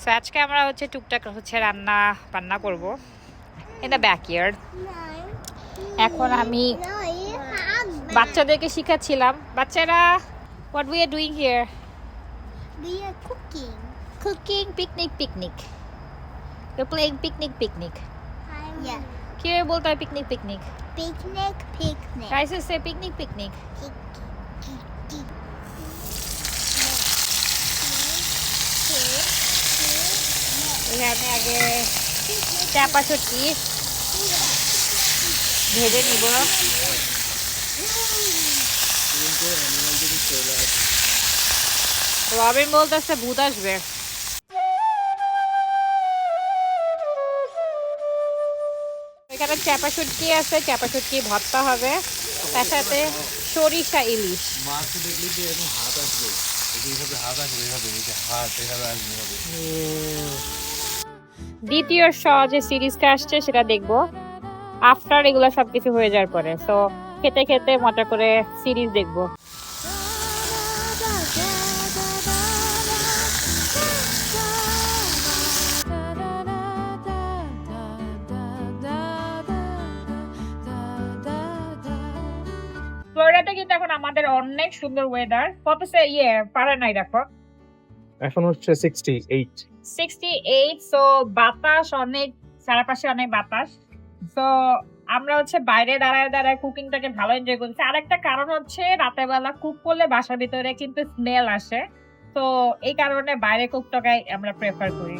So আজকে আমরা হচ্ছে টুকটাক হচ্ছে রান্না বান্না করব। ইন দ্য ব্যাকইয়ার্ড এখন আমি বাচ্চাদেরকে শিখাচ্ছিলাম। বাচ্চারা what we are doing here We are cooking. Cooking picnic picnic you playing picnic picnic Yeah. কীভাবে বলতে হয় পিকনিক পিকনিক Picnic, picnic. রাইসে সে পিকনিক পিকনিক এখানে আগে চাপা চটকি ভেজে নিব। রবিন বলতেছে ভূত আসবে। এখানে চাপা শুটকি আছে চাপা শুটকি ভর্তা হবে। তার সাথে সরিষা ইলিশ। মাছ দেখলে যে এরকম হাত আসবে? এইভাবে হাত আসবে এইভাবে হাত আসবে দ্বিতীয় শ যে সিরিজটা আসছে, সেটা দেখব। আফটার এগুলো সবকিছু হয়ে যাওয়ার পরে। সো খেতে খেতে মজা করে সিরিজ দেখব। ফ্লোরিডাতে কিন্তু এখন আমাদের অনেক সুন্দর ওয়েদার কত সে ইয়ে পারে নাই দেখো। এখন হচ্ছে sixty eight sixty eight so বাতাস অনেক, চারপাশে অনেক বাতাস। সো আমরা হচ্ছে বাইরে দাঁড়ায় দাঁড়ায় কুকিংটাকে ভালো এনজয় করছি। আর একটা কারণ হচ্ছে রাতের বেলা কুক করলে বাসার ভিতরে কিন্তু স্মেল আসে। তো এই কারণে বাইরে কুকটাকে আমরা প্রেফার করি।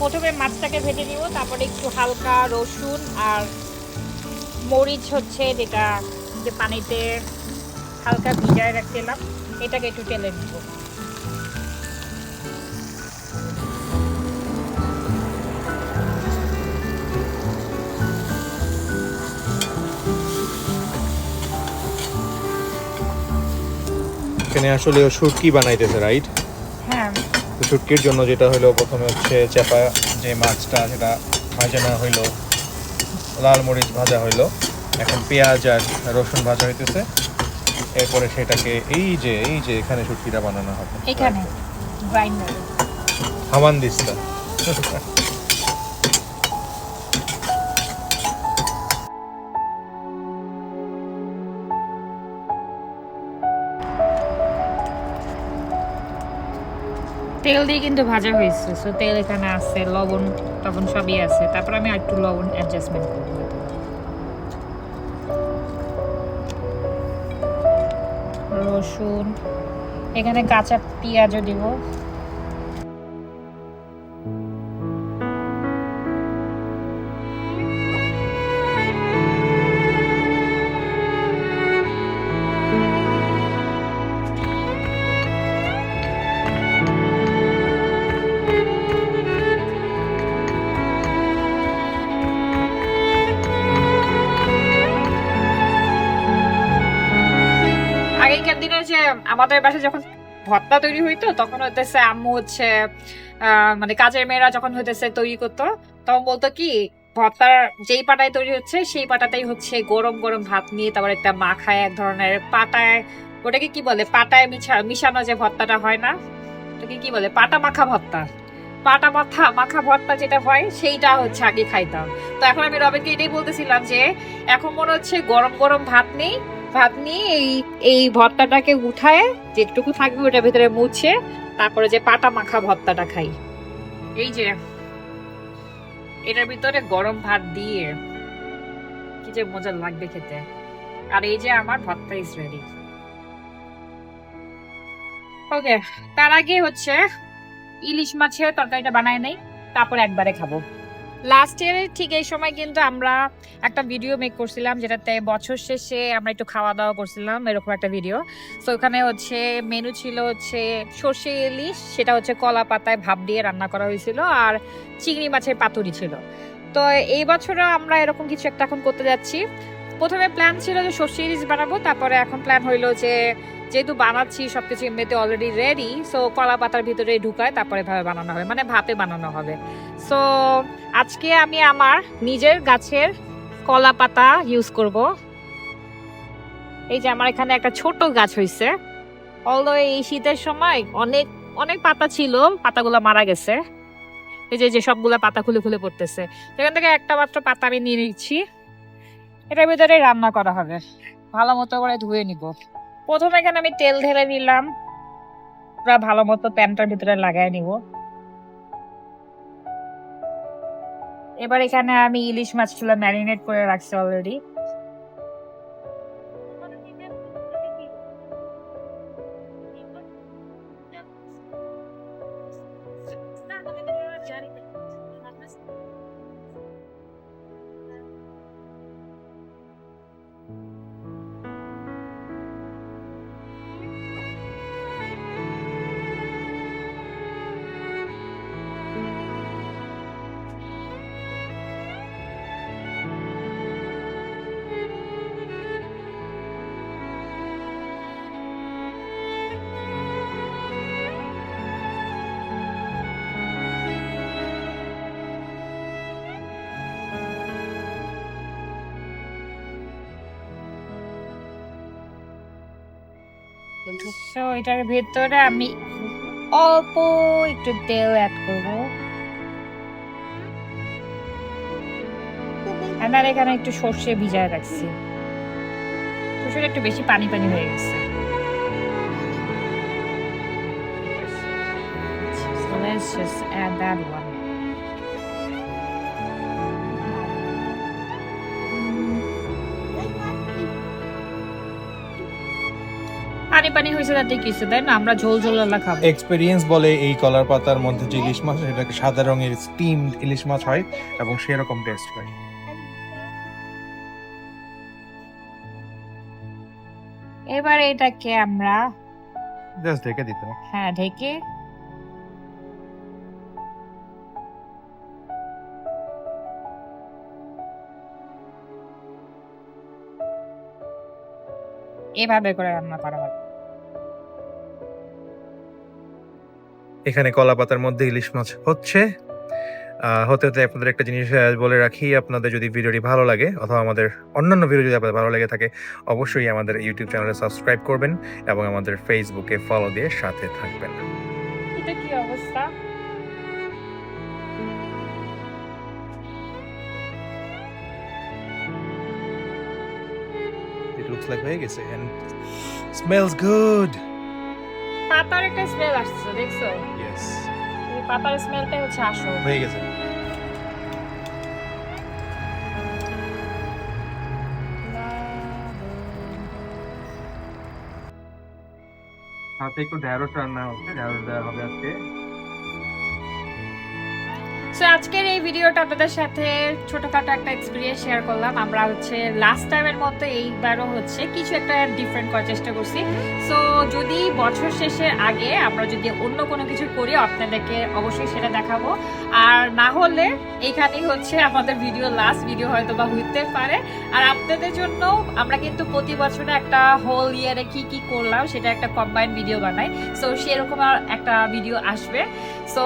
প্রথমে মাছটাকে ভেজে নিব, তারপরে একটু হালকা রসুন আর মরিচ হচ্ছে যেটা যে পানিতে হালকা ভিজায় রাখছিলাম এটাকে একটু টেলে নিব। এখানে আসলে ও শুটকি বানাইতেছে রাইট হ্যাঁ। তো শুটকির জন্য যেটা হলো প্রথমে হচ্ছে চাপা যে মাছটা সেটা ভাজানো হইল লাল মরিচ ভাজা হইল। এখন পেঁয়াজ আর রসুন ভাজা হইতেছে। এরপরে সেটাকে এই যে এই যে এখানে শুটকিটা বানানো হবে। এখানে গ্রাইন্ডার। হামান দিস্তা তেল দিয়ে কিন্তু ভাজা হয়েছে। সো তেল এখানে আছে, লবণ টবণ সবই আছে। তারপর আমি একটু লবণ অ্যাডজাস্টমেন্ট করি রসুন, এখানে কাঁচা পেঁয়াজও দিব। আমাদের বাসায় যখন ভর্তা তৈরি হইতো, তখন হইতেছে আম্মু হচ্ছে মানে কাজের মেয়েরা যখন হইতেছে তৈরি করতো, তখন বলতো কি ভর্তার যেই পাটায় তৈরি হচ্ছে, সেই পাটাতেই হচ্ছে গরম গরম ভাত নিয়ে তারপর একটা মাখায়, এক ধরনের পাটায়, ওটাকে কি বলে? পাটায় মিশা মিশানো যে ভর্তাটা হয় না? ওটাকে কি বলে? পাটা মাখা ভর্তা পাটা মাথা, মাখা ভর্তা যেটা হয়, সেইটা হচ্ছে আগে খাইতাম। তো এখন আমি রবিনকে এটাই বলতেছিলাম যে, এখন মনে হচ্ছে গরম গরম ভাত নেই ভাত নিয়ে এই এই ভর্তাটাকে উঠায়, যেটুকু থাকবে ওটার ভেতরে মুছে, তারপরে যে পাটা মাখা ভর্তাটা খাই। এই যে, এটার ভিতরে গরম ভাত দিয়ে, কি যে মজা লাগবে খেতে। আর এই যে আমার ভর্তা ইজ রেডি ওকে তার আগে হচ্ছে ইলিশ মাছের তরকারিটা বানায় নেই, তারপর একবারে খাব। লাস্ট ইয়ারে ঠিক এই সময় কিন্তু আমরা একটা ভিডিও মেক করছিলাম, যেটাতে বছর শেষে আমরা একটু খাওয়া দাওয়া করছিলাম, এরকম একটা ভিডিও তো ওখানে হচ্ছে মেনু ছিল হচ্ছে সর্ষে ইলিশ, সেটা হচ্ছে কলা পাতায় ভাপ দিয়ে রান্না করা হয়েছিল, আর চিংড়ি মাছের পাতুরি ছিল। তো, এই বছরও আমরা এরকম কিছু একটা এখন করতে যাচ্ছি। প্রথমে প্ল্যান ছিল যে সর্ষে ইলিশ বানাবো, তারপরে এখন প্ল্যান হইল যে যেহেতু বানাচ্ছি, সবকিছু এমনিতে অলরেডি রেডি সো কলা পাতার ভিতরে ঢুকায় তারপরে ভাবে বানানো হবে মানে ভাপে বানানো হবে। সো আজকে আমি আমার নিজের গাছের কলা পাতা ইউজ করব। এই যে আমার এখানে একটা ছোট গাছ হইছে। অলদো এই শীতের সময় অনেক অনেক পাতা ছিল, পাতাগুলো মারা গেছে। এই যে যে সবগুলা পাতা খুলে খুলে পড়তেছে। এখান থেকে একটা মাত্র পাতা আমি নিয়ে নিচ্ছি। এটার ভিতরে রান্না করা হবে। ভালো মতো করে ধুয়ে নিব। প্রথমে এখানে আমি তেল ঢেলে নিলাম। পুরা ভালো মতো প্যানটার ভিতরে লাগাই নিব। এবার এখানে আমি ইলিশ মাছগুলো ম্যারিনেট করে রাখছি অলরেডি তো এটার আমি অল্প একটু তেল অ্যাড করব। আর এখানে একটু সর্ষে ভিজায় রাখছি। সর্ষেটা একটু বেশি পানি পানি হয়ে গেছে। Let's just add that one. পানি পানি হয়েছে তাতে কিছু তাই না? আমরা ঝোল ঝোল আলা খাব। এক্সপেরিয়েন্স বলে এই কলার পাতার মধ্যে যে ইলিশ মাছ সেটাকে সাদা রঙের স্টিমড ইলিশ মাছ হয় এবং সেরকম টেস্ট হয়। এবার এটাকে আমরা জাস্ট ঢেকে দিতে হ্যাঁ ঢেকে এভাবে করে রান্না করা হবে। এখানে কলা পাতার মধ্যে ইলিশ মাছ হচ্ছে। হতে হতে আপনাদের একটা জিনিস বলে রাখি আপনাদের যদি ভিডিওটি ভালো লাগে অথবা আমাদের অন্যান্য ভিডিও যদি আপনাদের ভালো লেগে থাকে অবশ্যই আমাদের ইউটিউব চ্যানেলে সাবস্ক্রাইব করবেন এবং আমাদের ফেসবুকে ফলো দিয়ে সাথে থাকবেন। এটা কি অবস্থা? ইট লুকস লাইক হয়ে গেছে এন্ড স্মেলস গুড পাতার একটা স্মেল আসছে দেখছ? ইয়েস এই পাতার স্মেলটাই হচ্ছে আসল। হয়ে গেছে। সাথে একটু ঢ্যাঁড়স রান্না হচ্ছে ঢ্যাঁড়স দেওয়া হবে আজকে। সো আজকের এই ভিডিওটা আপনাদের সাথে ছোটখাটো একটা এক্সপিরিয়েন্স শেয়ার করলাম। আমরা হচ্ছে লাস্ট টাইমের মতো এইবারও হচ্ছে কিছু একটা ডিফারেন্ট করার চেষ্টা করছি। সো যদি বছর শেষের আগে আমরা যদি অন্য কোনো কিছু করি আপনাদেরকে অবশ্যই সেটা দেখাবো। আর না হলে এইখানেই হচ্ছে আমাদের ভিডিও লাস্ট ভিডিও হয়তো বা হইতে পারে। আর আপনাদের জন্য আমরা কিন্তু প্রতি বছরে একটা হোল ইয়ারে কি কি করলাম, সেটা একটা কম্বাইন্ড ভিডিও বানাই। সো সেরকম একটা ভিডিও আসবে। সো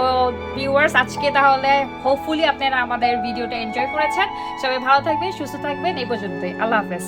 ভিউয়ার্স আজকে তাহলে হোপফুলি আপনারা আমাদের ভিডিওটা এনজয় করেছেন। সবাই ভালো থাকবেন, সুস্থ থাকবেন, এই পর্যন্তই। আল্লাহ হাফেজ।